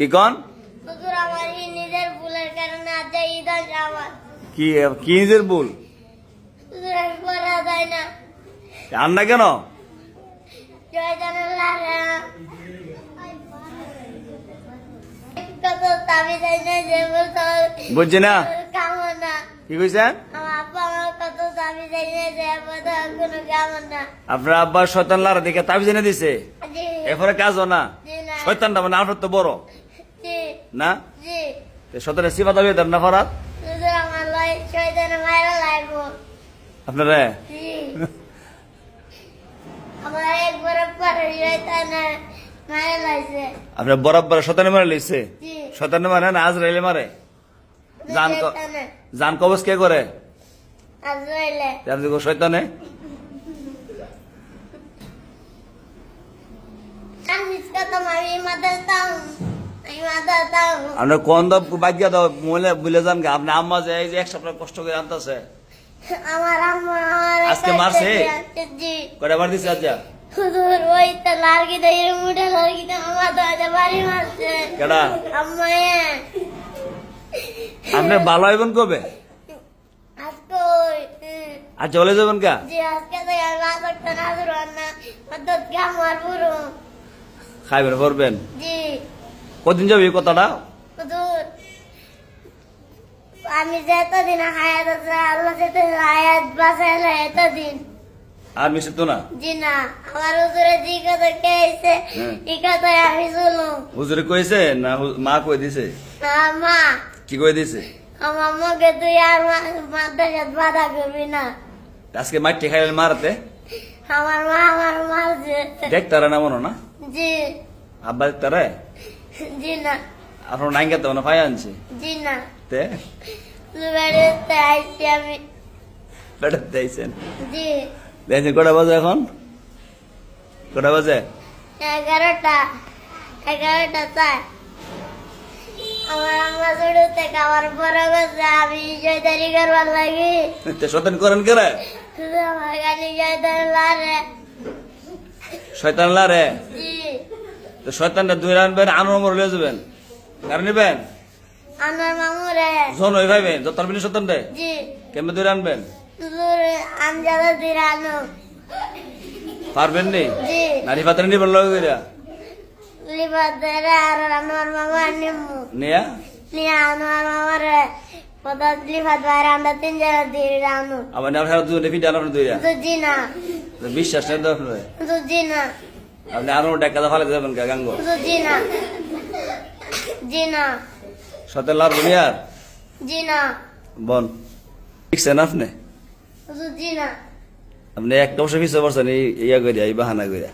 কি কন? কি কি নিজের ভুল? হুজুর যায় না। আর না কেন? বুঝছি না। কি কইছেন? আব্বা আপনার আব্বার শয়তান লারা দেখে তাবিজ এনে দিছে। এরপরে কাজ না। শয়তানটা মানে আপনার তো বড়। না? জি। শয়তানের সিফা দাবি দেন না? ফরাত আপনারা আপনার বরাবর শতানে মারে লইছে? শতানে মারে না আজ মারে? জান ক- জান কবজ কে করে? আজরাইলে। আপনি আমি কত আপনার কোন দাও বাগিয়া দাও মহিলা ভুলে যান আপনি আম্মা যে এই যে এক সপ্তাহ কষ্ট করে আনতেছে। আমার আম্মা আজকে মারছে? বার দিছে আজ হুজুর ওই তো লার্গি দেয় মুঠে লার্গি তো আমার দাদা বাড়ি মারছে। কেডা? আম্মা আপনি ভালো হইবেন কবে? আজকে আর চলে যাবেন কা জি আজকে তো আর না করতে না ধরো না অর্থাৎ আমার পুরো। খাইবেন করবেন জি। কদিন যাবে এই কথাটা? আমি যে এতদিন হায়াত আছে আল্লাহ যেতে হায়াত বাঁচাইলে এতদিন। আর মিশে তো না? জি না আমার হুজুরে জি কথা হ্যাঁ। এই আমি শুনুম হুজুরে কইছে না মা কই দিছে? মা। কি কই দিছে? আমার তুই আর বাধা করবি না। আজকে মাটি খাইলেন মারাতে আমার মা আমার মারছে দেখতারা না মনো না? জি। আব্বা দেখতারে? জি না আপনার নাইঙ্গা তো আনছে? জি না তে? বেড়াতে আইছি আমি। জি। দেখছেন কটা বাজে এখন? কটা বাজে? এগারোটা। এগারোটা চার। আমার আম্মা ছোট থেকে আমার বড় গেছে আমি জয়দারি করবার লাগি। তে শতান করেন কেরে আমার গালি জয়দারি লারে শয়তান লারে জি। তো শয়তানটা দুই আনবেন আনোর মরে লয়ে যাবেন। কারণ নিবেন? আমার মামুরে। জন ওই ভাইবেন? যত মিনি শতান দে জি। কেমন দুই আনবেন দূর আমজাদা দিরানো পারবেন নি জি। নারী পাত্রে নিবেন লগে কইরা? লিবাদারে আর আমার মামা নিমু নিয়া? নিয়ে আমার মামারে আমরা তিন আবার না দুই না। বিশ্বাস নেই তো আপনার? না। আপনি আরও টাকা ফালে যাবেন কা গাঙ্গ? জি না জি না জি না আপনি? তো জি না আপনি একটা বছর পিছিয়ে এই ইয়া করিয়া এই বাহানা করিয়া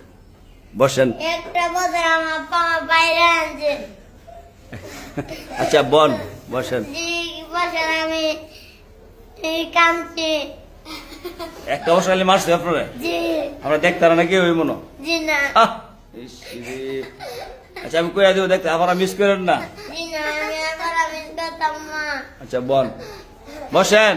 বসেন। একটা বছর আমার পামা বাইরে আনছে। আচ্ছা বন বসেন। জি বছর আমি। কামছি একটা অশালী মারছে আপনারা? আমরা দেখতারা নাকি ওই মনো? আচ্ছা আমি কইয়া দিব দেখতে আবার মিস করেন না? আচ্ছা বল বসেন।